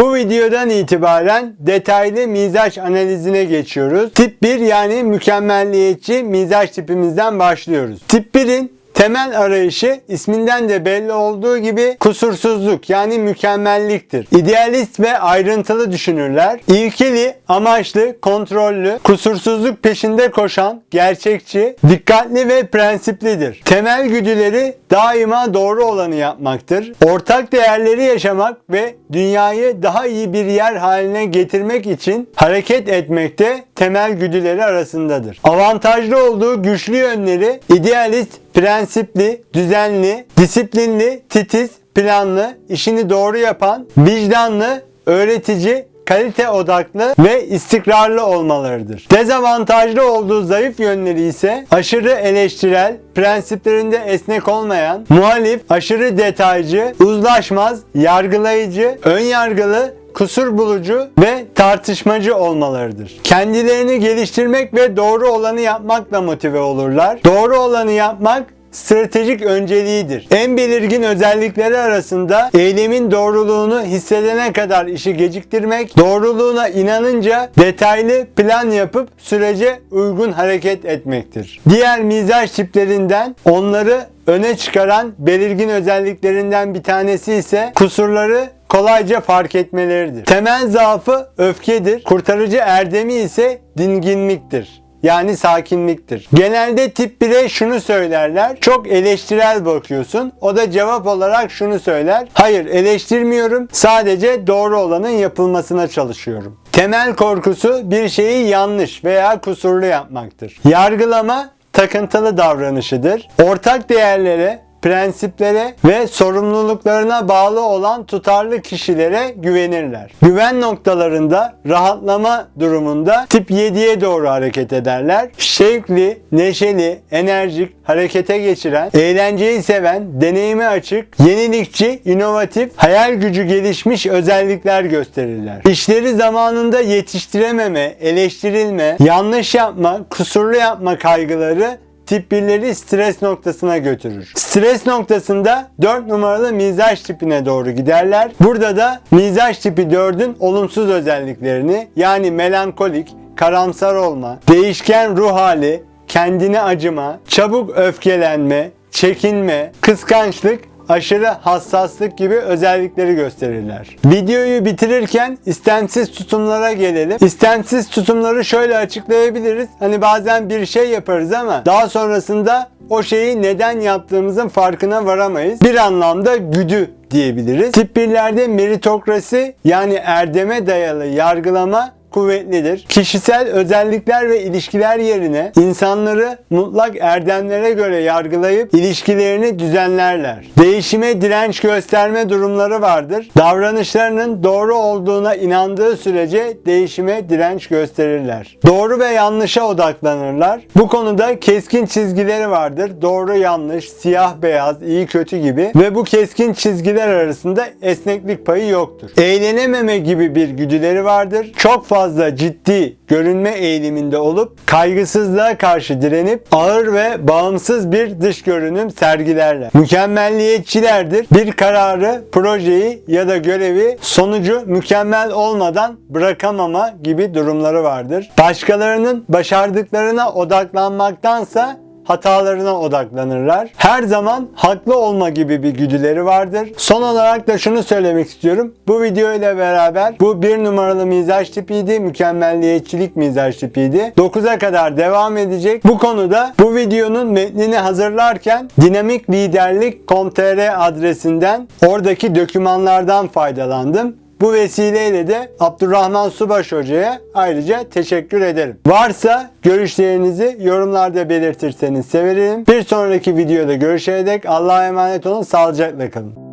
Bu videodan itibaren detaylı mizaç analizine geçiyoruz. Tip 1 yani mükemmelliyetçi mizaç tipimizden başlıyoruz. Tip 1'in Temel arayışı isminden de belli olduğu gibi kusursuzluk yani mükemmelliktir. İdealist ve ayrıntılı düşünürler. İlkeli, amaçlı, kontrollü, kusursuzluk peşinde koşan, gerçekçi, dikkatli ve prensiplidir. Temel güdüleri daima doğru olanı yapmaktır. Ortak değerleri yaşamak ve dünyayı daha iyi bir yer haline getirmek için hareket etmekte temel güdüleri arasındadır. Avantajlı olduğu güçlü yönleri idealist, prensipli, düzenli, disiplinli, titiz, planlı, işini doğru yapan, vicdanlı, öğretici, kalite odaklı ve istikrarlı olmalarıdır. Dezavantajlı olduğu zayıf yönleri ise aşırı eleştirel, prensiplerinde esnek olmayan, muhalif, aşırı detaycı, uzlaşmaz, yargılayıcı, önyargılı, kusur bulucu ve tartışmacı olmalarıdır. Kendilerini geliştirmek ve doğru olanı yapmakla motive olurlar. Doğru olanı yapmak stratejik önceliğidir. En belirgin özellikleri arasında eylemin doğruluğunu hissedene kadar işi geciktirmek, doğruluğuna inanınca detaylı plan yapıp sürece uygun hareket etmektir. Diğer mizaç tiplerinden onları öne çıkaran belirgin özelliklerinden bir tanesi ise kusurları kolayca fark etmeleridir. Temel zaafı öfkedir. Kurtarıcı erdemi ise dinginliktir. Yani sakinliktir. Genelde tip 1'e şunu söylerler. Çok eleştirel bakıyorsun. O da cevap olarak şunu söyler. Hayır eleştirmiyorum. Sadece doğru olanın yapılmasına çalışıyorum. Temel korkusu bir şeyi yanlış veya kusurlu yapmaktır. Yargılama takıntılı davranışıdır. Ortak değerlere, prensiplere ve sorumluluklarına bağlı olan tutarlı kişilere güvenirler. Güven noktalarında rahatlama durumunda tip 7'ye doğru hareket ederler. Şevkli, neşeli, enerjik, harekete geçiren, eğlenceyi seven, deneyime açık, yenilikçi, inovatif, hayal gücü gelişmiş özellikler gösterirler. İşleri zamanında yetiştirememe, eleştirilme, yanlış yapma, kusurlu yapma kaygıları tip 1'leri stres noktasına götürür. Stres noktasında 4 numaralı mizaç tipine doğru giderler. Burada da mizaç tipi 4'ün olumsuz özelliklerini yani melankolik, karamsar olma, değişken ruh hali, kendine acıma, çabuk öfkelenme, çekinme, kıskançlık aşırı hassaslık gibi özellikleri gösterirler. Videoyu bitirirken istemsiz tutumlara gelelim. İstemsiz tutumları şöyle açıklayabiliriz. Hani bazen bir şey yaparız ama daha sonrasında o şeyi neden yaptığımızın farkına varamayız. Bir anlamda güdü diyebiliriz. Tip 1'lerde meritokrasi yani erdeme dayalı yargılama kuvvetlidir. Kişisel özellikler ve ilişkiler yerine insanları mutlak erdemlere göre yargılayıp ilişkilerini düzenlerler. Değişime direnç gösterme durumları vardır. Davranışlarının doğru olduğuna inandığı sürece değişime direnç gösterirler. Doğru ve yanlışa odaklanırlar. Bu konuda keskin çizgileri vardır. Doğru yanlış, siyah beyaz, iyi kötü gibi ve bu keskin çizgiler arasında esneklik payı yoktur. Eğlenememe gibi bir güdüleri vardır. Çok fazla ciddi görünme eğiliminde olup kaygısızlığa karşı direnip ağır ve bağımsız bir dış görünüm sergilerler. Mükemmelliyetçilerdir. Bir kararı, projeyi ya da görevi sonucu mükemmel olmadan bırakamama gibi durumları vardır. Başkalarının başardıklarına odaklanmaktansa hatalarına odaklanırlar. Her zaman haklı olma gibi bir güdüleri vardır. Son olarak da şunu söylemek istiyorum. Bu video ile beraber bu bir numaralı mizaç tipiydi. Mükemmelliyetçilik mizaç tipiydi. 9'a kadar devam edecek. Bu konuda bu videonun metnini hazırlarken dinamik liderlik.com.tr adresinden oradaki dokümanlardan faydalandım. Bu vesileyle de Abdurrahman Subaş Hoca'ya ayrıca teşekkür ederim. Varsa görüşlerinizi yorumlarda belirtirseniz sevinirim. Bir sonraki videoda görüşene dek Allah'a emanet olun, sağlıcakla kalın.